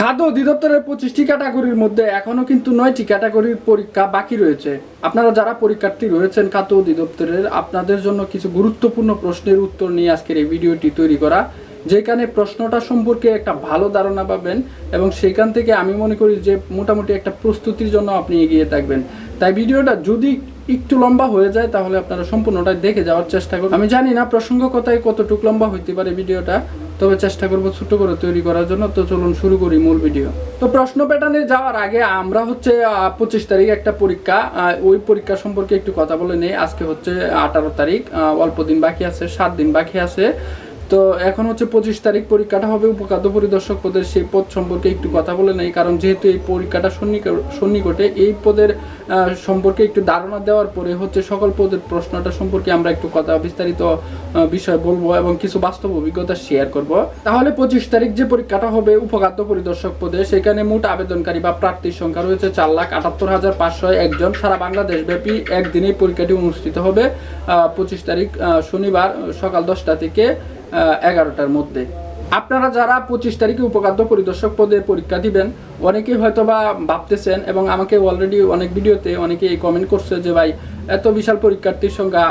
খাদ্য অধিদপ্তরের পঁচিশটি ক্যাটাগরির মধ্যে এখনও কিন্তু নয়টি ক্যাটাগরির পরীক্ষা বাকি রয়েছে। আপনারা যারা পরীক্ষার্থী রয়েছেন খাদ্য অধিদপ্তরের, আপনাদের জন্য কিছু গুরুত্বপূর্ণ প্রশ্নের উত্তর নিয়ে আজকের এই ভিডিওটি তৈরি করা। যেখানে প্রশ্নটা সম্পর্কে একটা ভালো ধারণা পাবেন এবং সেখান থেকে আমি মনে করি যে মোটামুটি একটা প্রস্তুতির জন্য আপনি এগিয়ে থাকবেন। তাই ভিডিওটা যদি একটু লম্বা হয়ে যায়, তাহলে আপনারা সম্পূর্ণটা দেখে যাওয়ার চেষ্টা করুন। আমি জানি না প্রসঙ্গ কথায় কতটুকু লম্বা হইতে পারে ভিডিওটা। তবে চেষ্টা করব ছোট করে তৈরি করার জন্য। তো চলুন শুরু করি মূল ভিডিও তো প্রশ্ন প্যাটার্নে যাওয়ার আগে আমরা হচ্ছে পঁচিশ তারিখ একটা পরীক্ষা। ওই পরীক্ষা সম্পর্কে একটু কথা বলে নেই। আজকে হচ্ছে আঠারো তারিখ। অল্প দিন বাকি আছে, সাত দিন বাকি আছে। তো এখন হচ্ছে পঁচিশ তারিখ পরীক্ষাটা হবে উপখাদ্য পরিদর্শক পদের সেই পদ সম্পর্কে একটু কথা বলে নেই, কারণ যেহেতু এই পরীক্ষাটা সন্নিক- সন্নিকটে, এই পদের সম্পর্কে একটু ধারণা দেওয়ার পরে হচ্ছে সকল পদের প্রশ্নটা সম্পর্কে আমরা একটু কথা, বিস্তারিত বিষয় বলব এবং কিছু বাস্তব অভিজ্ঞতা শেয়ার করব। তাহলে পঁচিশ তারিখ যে পরীক্ষাটা হবে উপখাদ্য পরিদর্শক পদে, সেখানে মোট আবেদনকারী বা প্রার্থীর সংখ্যা রয়েছে চার লাখ আটাত্তর হাজার পাঁচশো একজন। সারা বাংলাদেশ ব্যাপী একদিনেই পরীক্ষাটি অনুষ্ঠিত হবে পঁচিশ তারিখ শনিবার সকাল দশটা থেকে। এগারোটার মধ্যে। আপনারা যারা পঁচিশ তারিখে উপখাদ্য পরিদর্শক পদে পরীক্ষা দিবেন অনেকেই হয়তো বা ভাবতেছেন এবং আমাকে অলরেডি অনেক ভিডিওতে অনেকে এই কমেন্ট করছে যে, ভাই, এত বিশাল পরীক্ষার্থীর সংখ্যা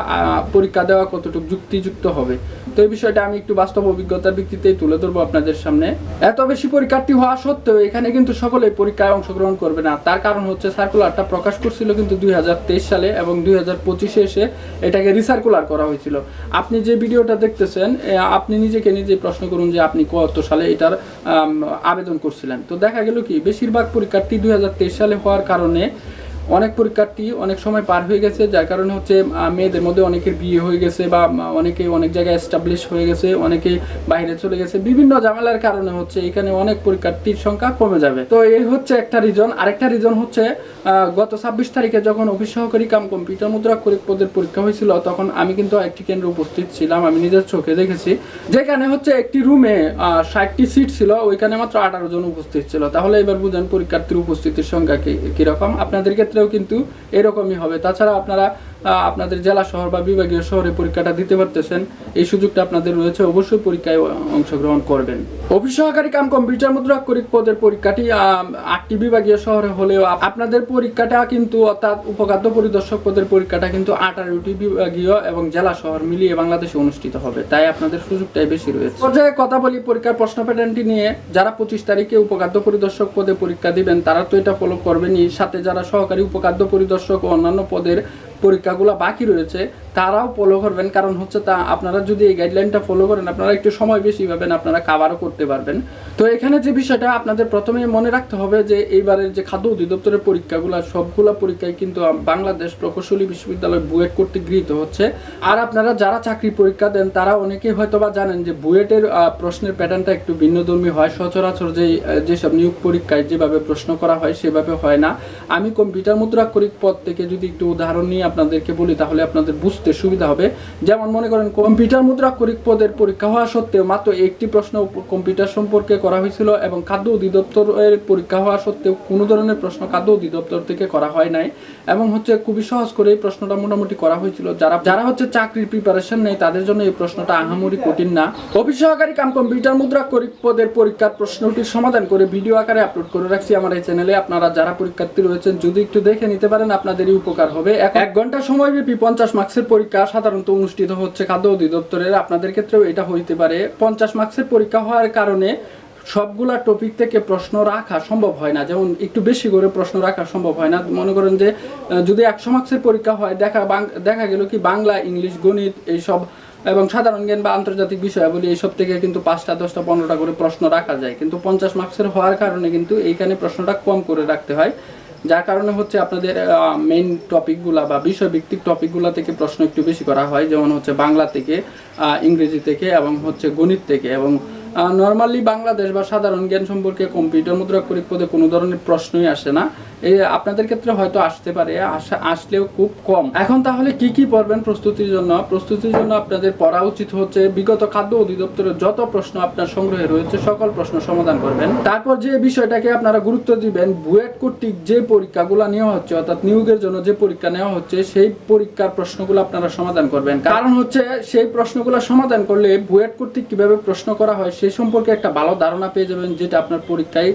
পরীক্ষা দেওয়া কতটুকু যুক্তিযুক্ত হবে? তো এই বিষয়টা আমি একটু বাস্তব অভিজ্ঞতার ভিত্তিতেই তুলে ধরবো আপনাদের সামনে। এত বেশি পরীক্ষার্থী হওয়া সত্ত্বেও এখানে কিন্তু সকলে পরীক্ষায় অংশগ্রহণ করবে না। তার কারণ হচ্ছে সার্কুলারটা প্রকাশ করছিল কিন্তু দুই হাজার তেইশ সালে এবং দুই হাজার পঁচিশে এসে এটাকে রিসার্কুলার করা হয়েছিল। আপনি যে ভিডিওটা দেখতেছেন আপনি নিজেকে নিজে প্রশ্ন করুন যে, আপনি কত সালে এটার আবেদন করছিলেন? তো দেখা গেল কি বেশিরভাগ পরীক্ষার্থী দুই হাজার তেইশ সালে হওয়ার কারণে অনেক পরীক্ষার্থী অনেক সময় পার হয়ে গেছে, যার কারণে হচ্ছে মেয়েদের মধ্যে অনেকের বিয়ে হয়ে গেছে বা অনেকে অনেক জায়গায় এস্টাবলিশ হয়ে গেছে, অনেকে বাইরে চলে গেছে। বিভিন্ন ঝামেলার কারণে হচ্ছে এখানে অনেক পরীক্ষার্থীর সংখ্যা কমে যাবে। তো এই হচ্ছে একটা রিজন আরেকটা রিজন হচ্ছে গত ছাব্বিশ তারিখে যখন অফিস সহকারী কাম কম্পিউটার মুদ্রা পদের পরীক্ষা হয়েছিল, তখন আমি কিন্তু একটি কেন্দ্রে উপস্থিত ছিলাম, আমি নিজের চোখে দেখেছি। যেখানে হচ্ছে একটি রুমে ষাটটি সিট ছিল, ওইখানে মাত্র আঠারো জন উপস্থিত ছিল। তাহলে এবার বুঝেন পরীক্ষার্থীর উপস্থিতির সংখ্যা কি, কীরকম? আপনাদের ক্ষেত্রেও কিন্তু এরকমই হবে। তাছাড়া আপনারা আপনাদের জেলা শহর বা বিভাগীয় শহরে পরীক্ষাটা দিতে পারতেছেন। এই সুযোগটা আপনাদের রয়েছে, অবশ্যই পরীক্ষায় অংশগ্রহণ করবেন। অফিস সহকারী কাম কম্পিউটার মুদ্রা করিক পদের পরীক্ষাটি আটটি বিভাগীয় শহরে হলেও আপনাদের পরীক্ষাটা কিন্তু অর্থাৎ উপখাদ্য পরিদর্শক পদের পরীক্ষাটা কিন্তু আঠারোটি বিভাগীয় এবং জেলা শহর মিলিয়ে বাংলাদেশে অনুষ্ঠিত হবে। তাই আপনাদের সুযোগটাই বেশি রয়েছে। পর্যায়ে কথা বলি পরীক্ষার প্রশ্ন প্যাটার্নটি নিয়ে। যারা পঁচিশ তারিখে উপখাদ্য পরিদর্শক পদে পরীক্ষা দিবেন, তারা তো এটা ফলো করবেনই। সাথে যারা সহকারী উপখাদ্য পরিদর্শক ও অন্যান্য পদের পরীক্ষাগুলো বাকি রয়েছে। তারাও ফলো করবেন। কারণ হচ্ছে তা, আপনারা যদি এই গাইডলাইনটা ফলো করেন, আপনারা একটু সময় বেশি পাবেন, আপনারা কাভারও করতে পারবেন। তো এখানে যে বিষয়টা, আপনাদের প্রথমে মনে রাখতে হবে যে, এইবারের যে খাদ্য অধিদপ্তরের পরীক্ষাগুলো, সবগুলো পরীক্ষায় কিন্তু বাংলাদেশ প্রকৌশলী বিশ্ববিদ্যালয় বুয়েট কর্তৃক গৃহীত হচ্ছে। আর আপনারা যারা চাকরি পরীক্ষা দেন, তারা অনেকেই হয়তো বা জানেন যে, বুয়েটের প্রশ্নের প্যাটার্নটা একটু ভিন্নধর্মী হয়। সচরাচর যে যেসব নিয়োগ পরীক্ষায় যেভাবে প্রশ্ন করা হয়, সেভাবে হয় না। আমি কম্পিউটার মুদ্রা করি পদ থেকে যদি একটু উদাহরণ নিয়ে আপনাদেরকে বলি, তাহলে আপনাদের বুঝতে সুবিধা হবে। যেমন মনে করেন কম্পিউটার মুদ্রা পদের পরীক্ষা হওয়া সত্ত্বেও মাত্র একটি প্রশ্ন কম্পিউটার সম্পর্কে করা হয়েছিল এবং খাদ্য অধিদপ্তরের পরীক্ষা হওয়া সত্ত্বেও কোনো ধরনের প্রশ্ন খাদ্য অধিদপ্তর থেকে করা হয় নাই এবং হচ্ছে খুবই সহজ করে এই প্রশ্নটা মোটামুটি করা হয়েছিল। যারা যারা হচ্ছে চাকরির প্রিপারেশন নেই তাদের জন্য এই প্রশ্নটা আহামরি কঠিন না। অফিস সহকারী কাম কম্পিউটার মুদ্রা পদের পরীক্ষার প্রশ্নটির সমাধান করে ভিডিও আকারে আপলোড করে রাখছি আমার এই চ্যানেলে আপনারা যারা পরীক্ষার্থী রয়েছেন, যদি একটু দেখে নিতে পারেন, আপনাদেরই উপকার হবে। এক- এক সময় সময়ব্যাপী পঞ্চাশ মার্কসের পরীক্ষা সাধারণত অনুষ্ঠিত হচ্ছে খাদ্য অধিদপ্তরের। আপনাদের ক্ষেত্রেও এটা হইতে পারে। পঞ্চাশ মার্কসের পরীক্ষা হওয়ার কারণে সবগুলা টপিক থেকে প্রশ্ন রাখা সম্ভব হয় না। যেমন একটু বেশি করে প্রশ্ন রাখা সম্ভব হয় না। মনে করেন যে যদি একশো মার্কসের পরীক্ষা হয়, দেখা দেখা গেল কি বাংলা, ইংলিশ, গণিত এইসব এবং সাধারণ জ্ঞান বা আন্তর্জাতিক বিষয়াবলী এইসব থেকে কিন্তু পাঁচটা, দশটা, পনেরোটা করে প্রশ্ন রাখা যায়। কিন্তু পঞ্চাশ মার্কসের হওয়ার কারণে কিন্তু এইখানে প্রশ্নটা কম করে রাখতে হয়। যার কারণে হচ্ছে আপনাদের মেইন টপিকগুলা বা বিষয়ভিত্তিক টপিকগুলা থেকে প্রশ্ন একটু বেশি করা হয়, যেমন হচ্ছে বাংলা থেকে ইংরেজি থেকে এবং হচ্ছে গণিত থেকে এবং নর্মালি বাংলাদেশ বা সাধারণ জ্ঞান সম্পর্কে কম্পিউটার মুদ্রা করিক পদে কোনো ধরনের প্রশ্নই আসে না। এই আপনাদের ক্ষেত্রে হয়তো আসতে পারে আসলেও খুব কম। এখন তাহলে কি কি পড়বেন প্রস্তুতির জন্য? প্রস্তুতির জন্য আপনাদের পড়া উচিত হচ্ছে বিগত খাদ্য অধিদপ্তরের যত প্রশ্ন আপনার সংগ্রহে রয়েছে, সকল প্রশ্ন সমাধান করবেন। তারপর যে বিষয়টাকে আপনারা গুরুত্ব দিবেন, বুয়েট কর্তৃক যে পরীক্ষাগুলো নেওয়া হচ্ছে, অর্থাৎ নিয়োগের জন্য যে পরীক্ষা নেওয়া হচ্ছে, সেই পরীক্ষার প্রশ্নগুলো আপনারা সমাধান করবেন। কারণ হচ্ছে, সেই প্রশ্নগুলো সমাধান করলে বুয়েট কর্তৃক কীভাবে প্রশ্ন করা হয় সেই সম্পর্কে একটা ভালো ধারণা পেয়ে যাবেন যেটা আপনার পরীক্ষায়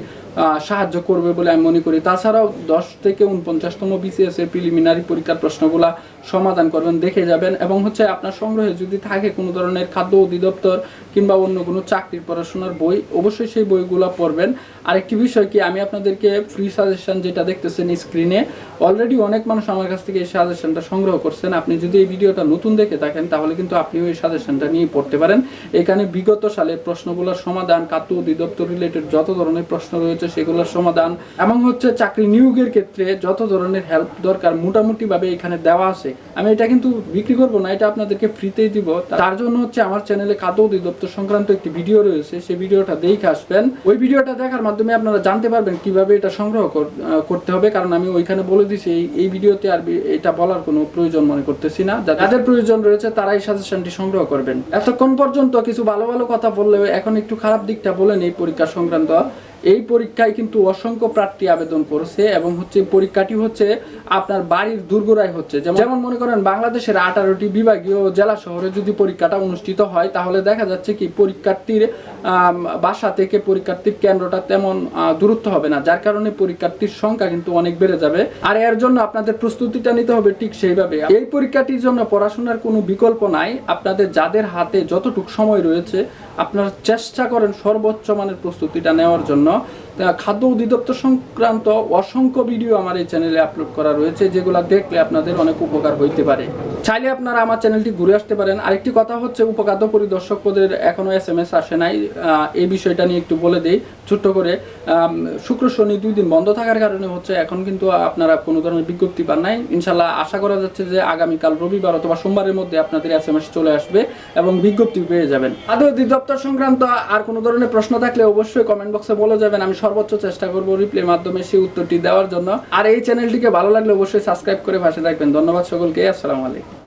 সাহায্য করবে বলে আমি মনে করি। তাছাড়াও দশ থেকে উনপঞ্চাশতম বিসিএস এর প্রিলিমিনারি পরীক্ষার প্রশ্নগুলা সমাধান করবেন, দেখে যাবেন এবং হচ্ছে আপনার সংগ্রহে যদি থাকে কোনো ধরনের খাদ্য অধিদপ্তর কিংবা অন্য কোনো চাকরির পড়াশোনার বই, অবশ্যই সেই বইগুলো পড়বেন। আরেকটি বিষয় কি, আমি আপনাদেরকে ফ্রি সাজেশন যেটা দেখতেছেন স্ক্রিনে অলরেডি অনেক মানুষ আমার কাছ থেকে এই সাজেশনটা সংগ্রহ করছেন। আপনি যদি এই ভিডিওটা নতুন দেখে থাকেন, তাহলে কিন্তু আপনিও এই সাজেশনটা নিয়ে পড়তে পারেন। এখানে বিগত সালের প্রশ্নগুলোর সমাধান, খাদ্য অধিদপ্তর রিলেটেড যত ধরনের প্রশ্ন রয়েছে সেগুলোর সমাধান এবং হচ্ছে চাকরি নিয়োগের ক্ষেত্রে যত ধরনের হেল্প দরকার মোটামুটি ভাবে এখানে দেওয়া আছে। আমি এটা কিন্তু বিক্রি করব না, এটা আপনাদেরকে ফ্রিতেই দিব। তার জন্য হচ্ছে আমার চ্যানেলে খাদ্য অধিদপ্তর সংক্রান্ত একটি ভিডিও রয়েছে সেই ভিডিওটা দেখে আসবেন। ওই ভিডিওটা দেখার মাধ্যমে আপনারা জানতে পারবেন কীভাবে এটা সংগ্রহ করতে হবে, কারণ আমি ওইখানে বলে দিছি, এই ভিডিওতে আর এটা বলার কোনো প্রয়োজন মনে করতেছি না। যাদের প্রয়োজন রয়েছে তারাই সাজেশনটি সংগ্রহ করবেন। এতক্ষণ পর্যন্ত কিছু ভালো ভালো কথা বললেও এখন একটু খারাপ দিকটা বলেন এই পরীক্ষা সংক্রান্ত। এই পরীক্ষায় কিন্তু অসংখ্য প্রার্থী আবেদন করেছে এবং হচ্ছে পরীক্ষাটি হচ্ছে আপনার বাড়ির দুর্গরায় হচ্ছে। যেমন মনে করেন বাংলাদেশের আঠারোটি বিভাগীয় জেলা শহরে যদি পরীক্ষাটা অনুষ্ঠিত হয়, তাহলে দেখা যাচ্ছে কি পরীক্ষার্থীর বাসা থেকে পরীক্ষার্থীর কেন্দ্রটা তেমন দূরত্ব হবে না, যার কারণে পরীক্ষার্থীর সংখ্যা কিন্তু অনেক বেড়ে যাবে। আর এর জন্য আপনাদের প্রস্তুতিটা নিতে হবে ঠিক সেইভাবে। এই পরীক্ষাটির জন্য পড়াশোনার কোনো বিকল্প নাই। আপনাদের যাদের হাতে যতটুক সময় রয়েছে, আপনারা চেষ্টা করেন সর্বোচ্চ মানের প্রস্তুতিটা নেওয়ার জন্য। খাদ্য অধিদপ্তর সংক্রান্ত অসংখ্য ভিডিও আমার এই চ্যানেলে আপলোড করা রয়েছে, যেগুলো দেখলে আপনাদের অনেক উপকার হইতে পারে। চাইলে আপনারা আমার চ্যানেলটি ঘুরে আসতে পারেন। আরেকটি কথা হচ্ছে উপখাদ্য পরিদর্শক পদের এখনও এস এম এস আসে নাই। এই বিষয়টা নিয়ে একটু বলে দেই, ছোট্ট করে। শুক্র শনি দুই দিন বন্ধ থাকার কারণে হচ্ছে এখন কিন্তু আপনারা কোনো ধরনের বিজ্ঞপ্তি পান নাই। ইনশাল্লাহ আশা করা যাচ্ছে যে আগামীকাল রবিবার অথবা সোমবারের মধ্যে আপনাদের এস এম এস চলে আসবে এবং বিজ্ঞপ্তি পেয়ে যাবেন। আদৌ অধিদপ্তর সংক্রান্ত আর কোনো ধরনের প্রশ্ন থাকলে অবশ্যই কমেন্ট বক্সে বলে যাবেন। আমি সর্বোচ্চ চেষ্টা করব রিপ্লের মাধ্যমে সেই উত্তরটি দেওয়ার জন্য। আর এই চ্যানেলটিকে ভালো লাগলে অবশ্যই সাবস্ক্রাইব করে পাশে থাকবেন। ধন্যবাদ সকলকে। আসসালামু আলাইকুম।